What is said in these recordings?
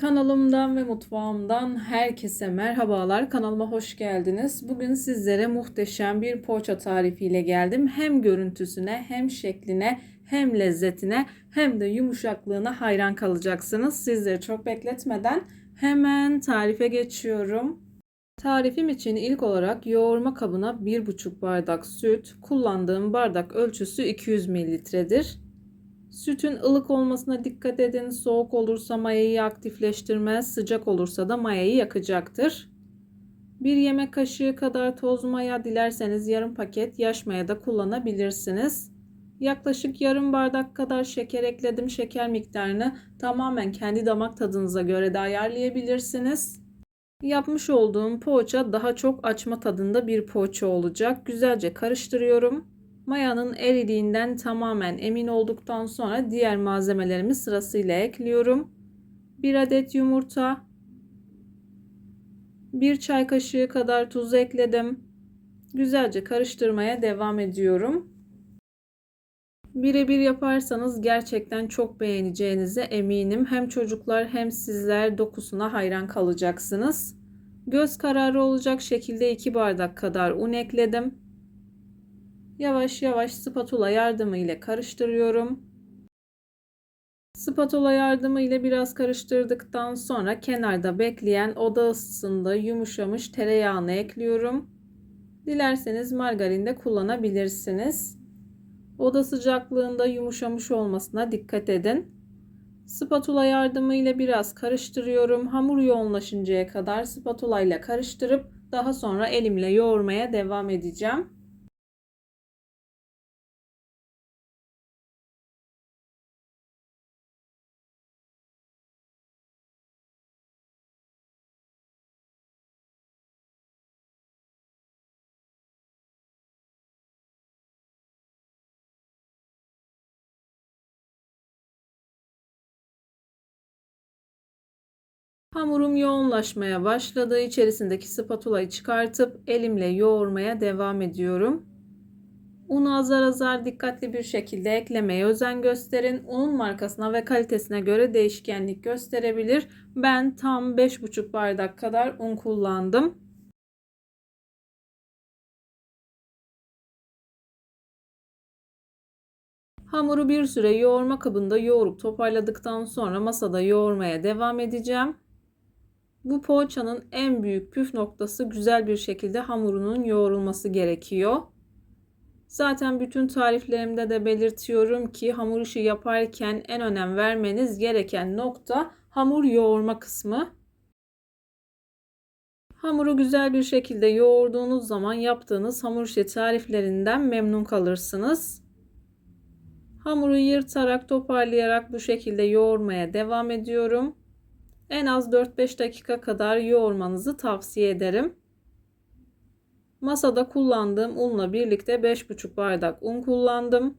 Kanalımdan ve mutfağımdan herkese merhabalar. Kanalıma hoş geldiniz. Bugün sizlere muhteşem bir poğaça tarifiyle geldim. Hem görüntüsüne, hem şekline, hem lezzetine, hem de yumuşaklığına hayran kalacaksınız. Sizleri çok bekletmeden hemen tarife geçiyorum. Tarifim için ilk olarak yoğurma kabına 1,5 bardak süt, kullandığım bardak ölçüsü 200 mililitredir. Sütün ılık olmasına dikkat edin. Soğuk olursa mayayı aktifleştirmez, sıcak olursa da mayayı yakacaktır. Bir yemek kaşığı kadar toz maya, dilerseniz yarım paket yaş maya da kullanabilirsiniz. Yaklaşık yarım bardak kadar şeker ekledim. Şeker miktarını tamamen kendi damak tadınıza göre de ayarlayabilirsiniz. Yapmış olduğum poğaça daha çok açma tadında bir poğaça olacak. Güzelce karıştırıyorum. Mayanın eridiğinden tamamen emin olduktan sonra diğer malzemelerimi sırasıyla ekliyorum. 1 adet yumurta, 1 çay kaşığı kadar tuz ekledim. Güzelce karıştırmaya devam ediyorum. Birebir yaparsanız gerçekten çok beğeneceğinize eminim. Hem çocuklar hem sizler dokusuna hayran kalacaksınız. Göz kararı olacak şekilde 2 bardak kadar un ekledim. Yavaş yavaş spatula yardımı ile karıştırıyorum. Spatula yardımı ile biraz karıştırdıktan sonra kenarda bekleyen oda ısısında yumuşamış tereyağını ekliyorum. Dilerseniz margarin de kullanabilirsiniz. Oda sıcaklığında yumuşamış olmasına dikkat edin. Spatula yardımı ile biraz karıştırıyorum. Hamur yoğunlaşıncaya kadar spatula ile karıştırıp daha sonra elimle yoğurmaya devam edeceğim. Hamurum yoğunlaşmaya başladı. İçerisindeki spatulayı çıkartıp elimle yoğurmaya devam ediyorum. Unu azar azar dikkatli bir şekilde eklemeye özen gösterin. Unun markasına ve kalitesine göre değişkenlik gösterebilir. Ben tam 5,5 bardak kadar un kullandım. Hamuru bir süre yoğurma kabında yoğurup toparladıktan sonra masada yoğurmaya devam edeceğim. Bu poğaçanın en büyük püf noktası güzel bir şekilde hamurunun yoğrulması gerekiyor. Zaten bütün tariflerimde de belirtiyorum ki hamur işi yaparken en önem vermeniz gereken nokta hamur yoğurma kısmı. Hamuru güzel bir şekilde yoğurduğunuz zaman yaptığınız hamur işi tariflerinden memnun kalırsınız. Hamuru yırtarak toparlayarak bu şekilde yoğurmaya devam ediyorum. En az 4-5 dakika kadar yoğurmanızı tavsiye ederim. Masada kullandığım unla birlikte 5,5 bardak un kullandım.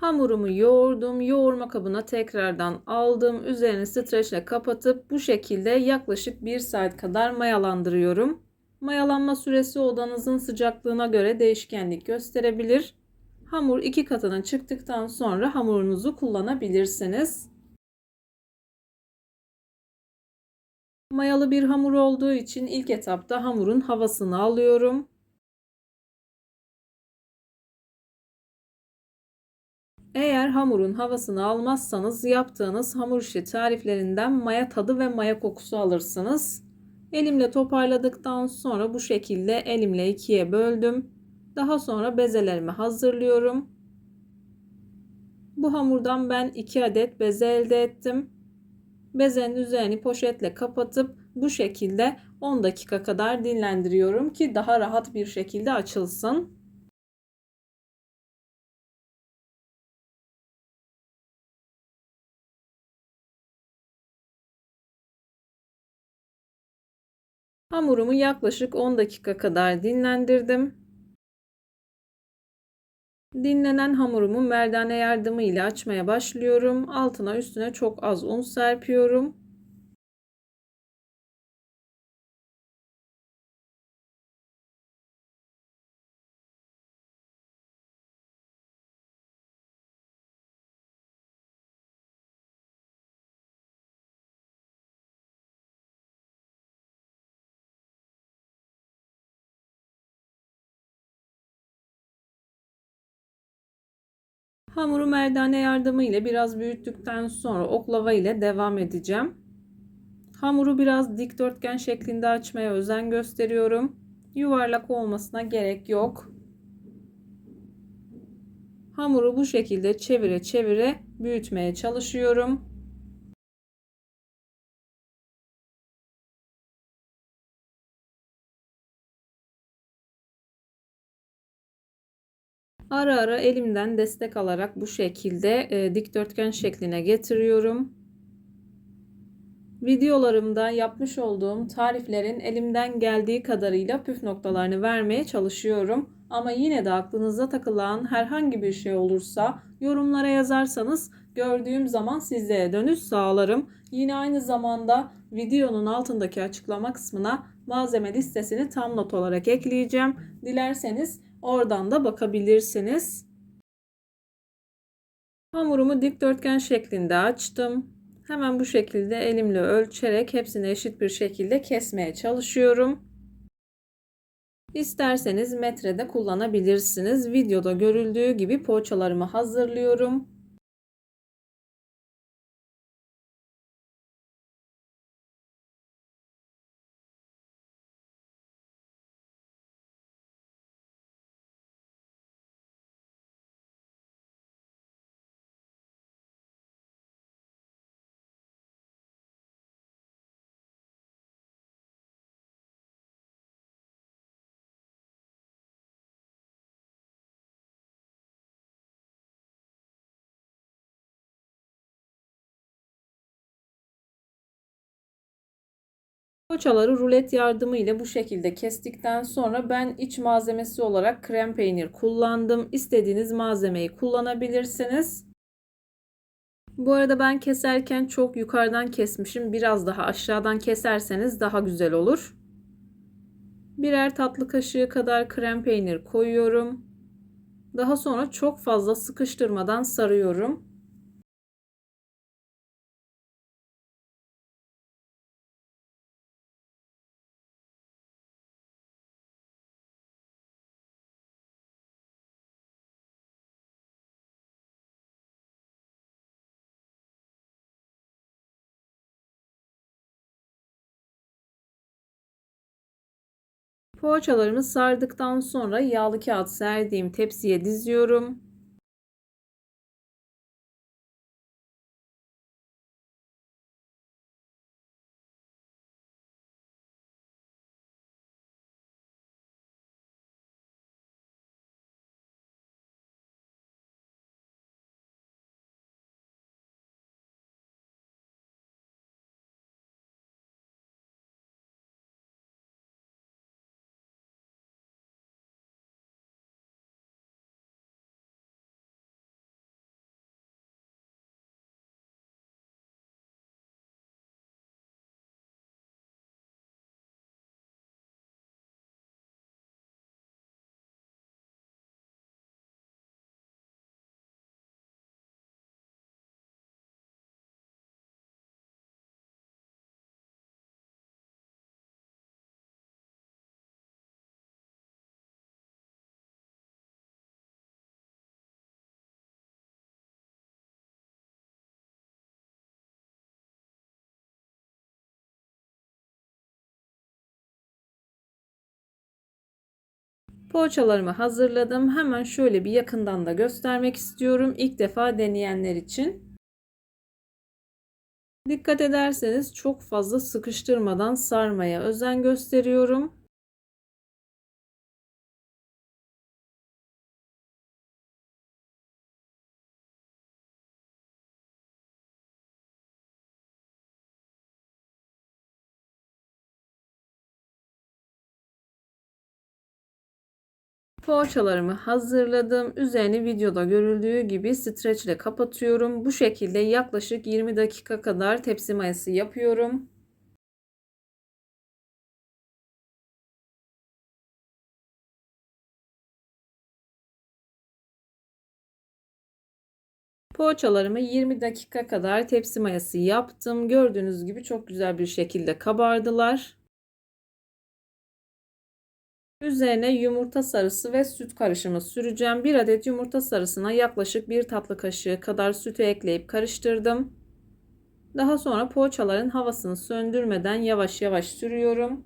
Hamurumu yoğurdum. Yoğurma kabına tekrardan aldım. Üzerini streçle kapatıp bu şekilde yaklaşık 1 saat kadar mayalandırıyorum. Mayalanma süresi odanızın sıcaklığına göre değişkenlik gösterebilir. Hamur iki katına çıktıktan sonra hamurunuzu kullanabilirsiniz. Mayalı bir hamur olduğu için ilk etapta hamurun havasını alıyorum. Eğer hamurun havasını almazsanız yaptığınız hamur işi tariflerinden maya tadı ve maya kokusu alırsınız. Elimle toparladıktan sonra bu şekilde elimle ikiye böldüm. Daha sonra bezelerimi hazırlıyorum. Bu hamurdan ben 2 adet beze elde ettim. Bezenin üzerini poşetle kapatıp bu şekilde 10 dakika kadar dinlendiriyorum ki daha rahat bir şekilde açılsın. Hamurumu yaklaşık 10 dakika kadar dinlendirdim. Dinlenen hamurumu merdane yardımıyla açmaya başlıyorum. Altına üstüne çok az un serpiyorum. Hamuru merdane yardımıyla biraz büyüttükten sonra oklava ile devam edeceğim. Hamuru biraz dikdörtgen şeklinde açmaya özen gösteriyorum. Yuvarlak olmasına gerek yok. Hamuru bu şekilde çevire çevire büyütmeye çalışıyorum. Ara ara elimden destek alarak bu şekilde e, dikdörtgen şekline getiriyorum. Videolarımda yapmış olduğum tariflerin elimden geldiği kadarıyla püf noktalarını vermeye çalışıyorum. Ama yine de aklınıza takılan herhangi bir şey olursa yorumlara yazarsanız gördüğüm zaman sizlere dönüş sağlarım. Yine aynı zamanda videonun altındaki açıklama kısmına malzeme listesini tam not olarak ekleyeceğim. Dilerseniz Oradan da bakabilirsiniz. Hamurumu dikdörtgen şeklinde açtım. Hemen bu şekilde elimle ölçerek hepsini eşit bir şekilde kesmeye çalışıyorum. İsterseniz metrede kullanabilirsiniz. Videoda görüldüğü gibi poğaçalarımı hazırlıyorum. Poğaçaları rulet yardımıyla bu şekilde kestikten sonra ben iç malzemesi olarak krem peynir kullandım. İstediğiniz malzemeyi kullanabilirsiniz. Bu arada ben keserken çok yukarıdan kesmişim. Biraz daha aşağıdan keserseniz daha güzel olur. Birer tatlı kaşığı kadar krem peynir koyuyorum. Daha sonra çok fazla sıkıştırmadan sarıyorum. Poğaçalarımı sardıktan sonra yağlı kağıt serdiğim tepsiye diziyorum. Poğaçalarımı hazırladım. Hemen şöyle bir yakından da göstermek istiyorum. İlk defa deneyenler için. Dikkat ederseniz çok fazla sıkıştırmadan sarmaya özen gösteriyorum. Poğaçalarımı hazırladım. Üzerini videoda görüldüğü gibi streç ile kapatıyorum. Bu şekilde yaklaşık 20 dakika kadar tepsi mayası yapıyorum. Poğaçalarımı 20 dakika kadar tepsi mayası yaptım. Gördüğünüz gibi çok güzel bir şekilde kabardılar. Üzerine yumurta sarısı ve süt karışımı süreceğim. Bir adet yumurta sarısına yaklaşık bir tatlı kaşığı kadar sütü ekleyip karıştırdım. Daha sonra poğaçaların havasını söndürmeden yavaş yavaş sürüyorum.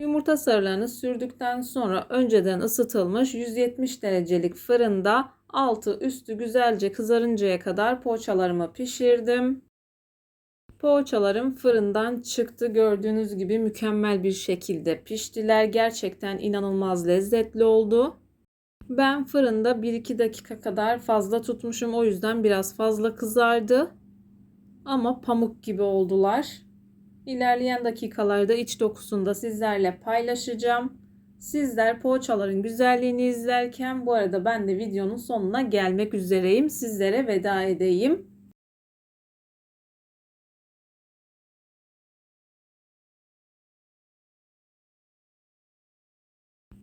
Yumurta sarılarını sürdükten sonra önceden ısıtılmış 170 derecelik fırında altı üstü güzelce kızarıncaya kadar poğaçalarımı pişirdim. Poğaçalarım fırından çıktı. Gördüğünüz gibi mükemmel bir şekilde piştiler. Gerçekten inanılmaz lezzetli oldu. Ben fırında 1-2 dakika kadar fazla tutmuşum. O yüzden biraz fazla kızardı. Ama pamuk gibi oldular. İlerleyen dakikalarda iç dokusunu da sizlerle paylaşacağım. Sizler poğaçaların güzelliğini izlerken bu arada ben de videonun sonuna gelmek üzereyim. Sizlere veda edeyim.